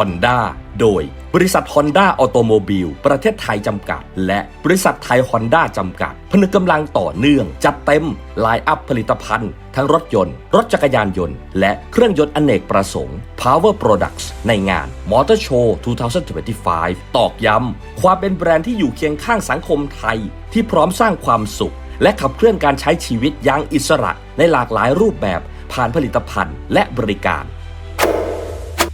Honda โดยบริษัท Honda ออโตโมบิลประเทศไทยจำกัด และบริษัทไทย Honda จำกัด พนึกกำลังต่อเนื่อง จัดเต็มไลน์อัพผลิตภัณฑ์ ทั้งรถยนต์ รถจักรยานยนต์ และเครื่องยนต์อเนกประสงค์ Power Products ในงาน Motor Show 2025 ตอกย้ำความเป็นแบรนด์ที่อยู่เคียงข้างสังคมไทย ที่พร้อมสร้างความสุข และขับเคลื่อนการใช้ชีวิตอย่างอิสระในหลากหลายรูปแบบผ่านผลิตภัณฑ์และบริการ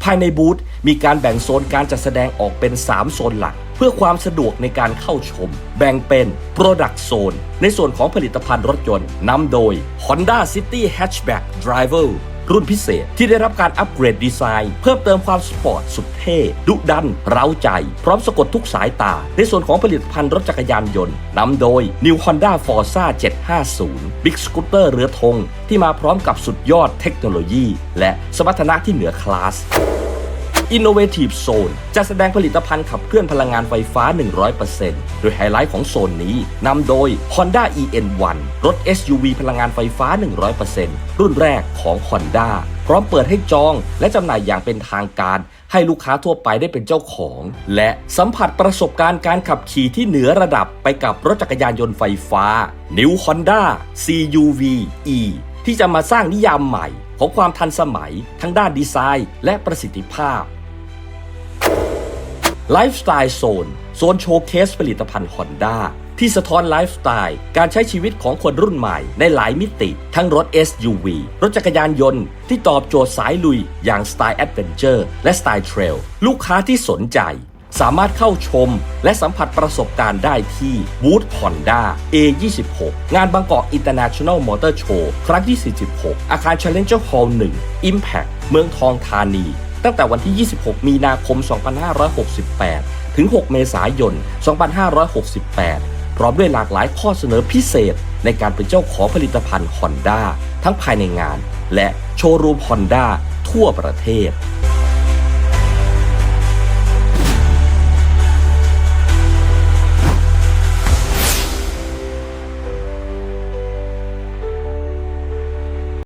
ภายในบูธมีการแบ่งโซนการจัดแสดงออกเป็น 3 โซนหลัก เพื่อความสะดวกในการเข้าชม แบ่งเป็น Product Zone ในส่วนของผลิตภัณฑ์รถยนต์นำโดย Honda City Hatchback Driver รุ่นพิเศษที่ได้รับการอัปเกรดดีไซน์ เพิ่มเติมความสปอร์ตสุดเท่ ดุดัน เร้าใจ พร้อมสะกดทุกสายตา ในส่วนของผลิตภัณฑ์รถจักรยานยนต์นำโดย New Honda Forza 750 Big Scooter เรือธงที่มาพร้อมกับสุดยอดเทคโนโลยี และสมรรถนะที่เหนือคลาส Innovative Zone จะแสดงผลิตภัณฑ์ขับเคลื่อนพลังงานไฟฟ้า 100%โดยไฮไลท์ของโซนนี้นำโดย Honda EN1 รถ SUV พลังงานไฟฟ้า 100%รุ่นแรกของ Honda พร้อมเปิดให้จองและจำหน่ายอย่างเป็นทางการ ให้ลูกค้าทั่วไปได้เป็นเจ้าของ และสัมผัสประสบการณ์การขับขี่ที่เหนือระดับไปกับรถจักรยานยนต์ไฟฟ้า New Honda CUV E ที่จะมาสร้างนิยามใหม่ของความทันสมัยทั้งด้านดีไซน์และประสิทธิภาพไลฟ์สไตล์โซนโซนโชว์เคสผลิตภัณฑ์ Honda ที่สะท้อนไลฟ์สไตล์การใช้ชีวิตของคนรุ่นใหม่ในหลายมิติ ทั้งรถ SUV รถจักรยานยนต์ที่ตอบโจทย์สายลุยอย่างสไตล์แอดเวนเจอร์และสไตล์เทรลลูกค้าที่สนใจ สามารถเข้าชม และสัมผัสประสบการณ์ได้ที่บูธ Honda A26 งานบางกอก International Motor Show ครั้งที่ 46 อาคาร Challenger Hall 1 Impact เมืองทองธานี ตั้งแต่วันที่ 26 มีนาคม 2568 ถึง 6 เมษายน 2568พร้อมด้วยหลากหลายข้อเสนอพิเศษ ในการเป็นเจ้าของผลิตภัณฑ์ Honda ทั้งภายในงาน และโชว์รูม Honda ทั่วประเทศ